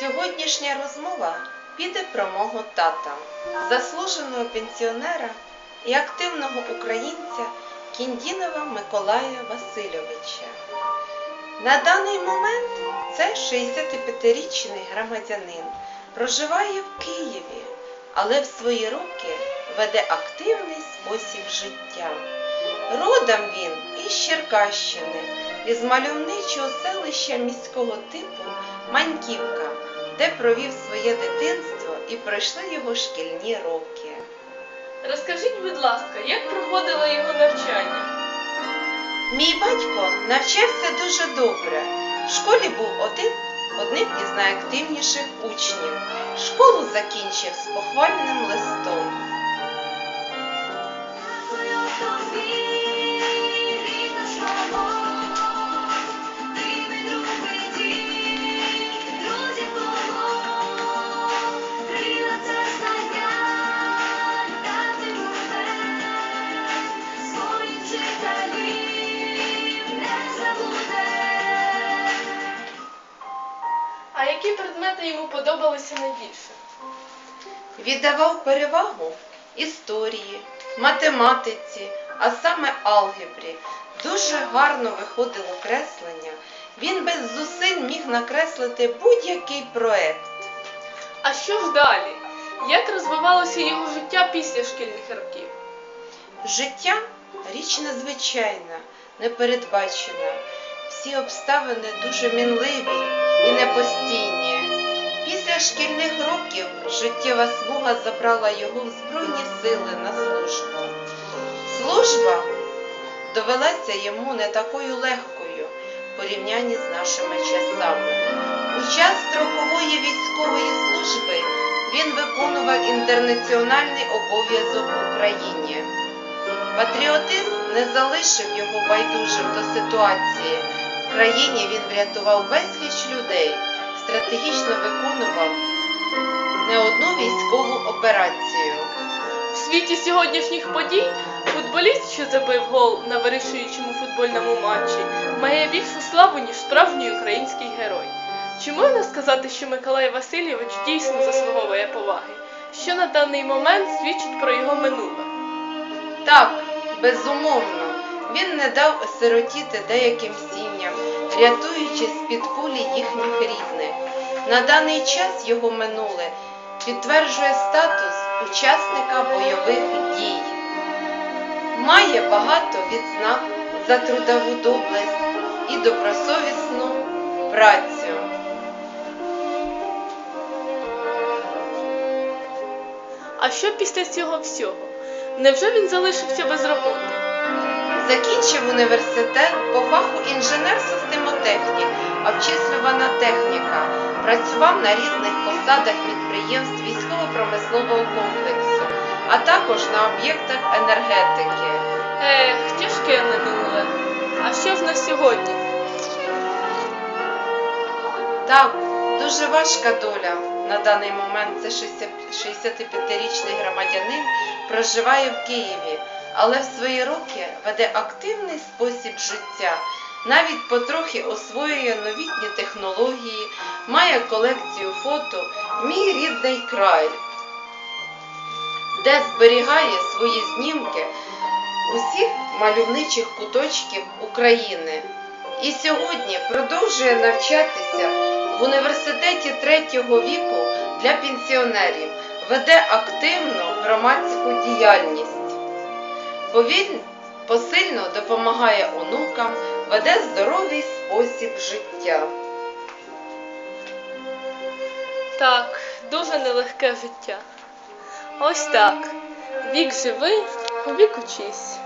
Сьогоднішня розмова піде про мого тата, заслуженого пенсіонера і активного українця Кіндінова Миколая Васильовича. На даний момент це 65-річний громадянин, проживає в Києві, але в свої роки веде активний спосіб життя. Родом він із Черкащини, із мальовничого селища міського типу Маньківка, де провів своє дитинство і пройшли його шкільні роки. Розкажіть, будь ласка, як проходило його навчання? Мій батько навчався дуже добре. В школі був один, одним із найактивніших учнів. Школу закінчив з похвальним листом. Які предмети йому подобалися найбільше? Віддавав перевагу історії, математиці, а саме алгебрі. Дуже гарно виходило креслення. Він без зусиль міг накреслити будь-який проект. А що ж далі? Як розвивалося його життя після шкільних років? Життя річ незвичайна, непередбачена. Всі обставини дуже мінливі і непостійні. Після шкільних років життєва смуга забрала його в Збройні сили на службу. Служба довелася йому не такою легкою в порівнянні з нашими часами. У час строкової військової служби він виконував інтернаціональний обов'язок в Україні. Патріотизм не залишив його байдужим до ситуації. В країні він врятував безліч людей, стратегічно виконував не одну військову операцію. В світі сьогоднішніх подій футболіст, що забив гол на вирішуючому футбольному матчі, має більшу славу, ніж справжній український герой. Чи можна сказати, що Миколай Васильович дійсно заслуговує поваги? Що на даний момент свідчить про його минуле? Так, безумовно, він не дав осиротіти деяким сім'ям, рятуючи з-під кулі їхніх рідних. На даний час його минуле підтверджує статус учасника бойових дій. Має багато відзнак за трудову доблесть і добросовісну працю. А що після цього всього? Невже він залишився без роботи? Закінчив університет по фаху інженер-системотехнік, обчислювана техніка. Працював на різних посадах підприємств військово-промислового комплексу, а також на об'єктах енергетики. Ех, тяжке минуле. А що ж на сьогодні? Так, дуже важка доля. На даний момент це 60 65-річний громадянин проживає в Києві, але в свої роки веде активний спосіб життя. Навіть потрохи освоює новітні технології, має колекцію фото Мій рідний край, де зберігає свої знімки усіх мальовничих куточків України. І сьогодні продовжує навчатися в університеті третього віку для пенсіонерів, веде активну громадську діяльність. Бо він посильно допомагає онукам, веде здоровий спосіб життя. Так, дуже нелегке життя. Ось так. Вік живи, вік учись.